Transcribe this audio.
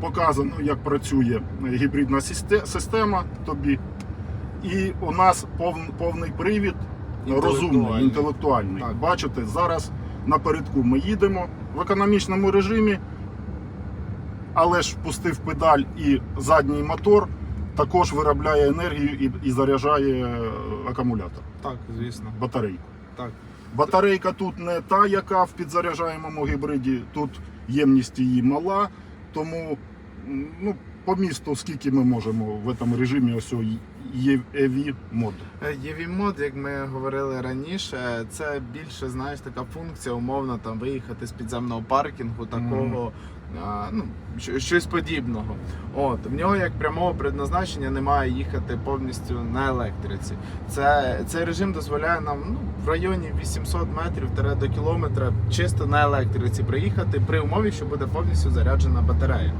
показано, як працює гібридна система тобі. І у нас повний привід розумний, Інтелектуальний. Так. Бачите, зараз напередку ми їдемо в економічному режимі, але ж пустив педаль і задній мотор також виробляє енергію і, і заряджає е, акумулятор, Так, звісно. батарейку. Так. Батарейка тут не та, яка в підзаряджаємому гібриді, тут ємність її мала, тому ну, по місту скільки ми можемо в цьому режимі ось EV мод. мод, як ми говорили раніше, це більше знаєш така функція, умовно там виїхати з підземного паркінгу, такого а, ну, щось подібного. От в нього як прямого предназначення немає їхати повністю на електриці. Це цей режим дозволяє нам ну, в районі 800 метрів до кілометра чисто на електриці приїхати при умові, що буде повністю заряджена батарея.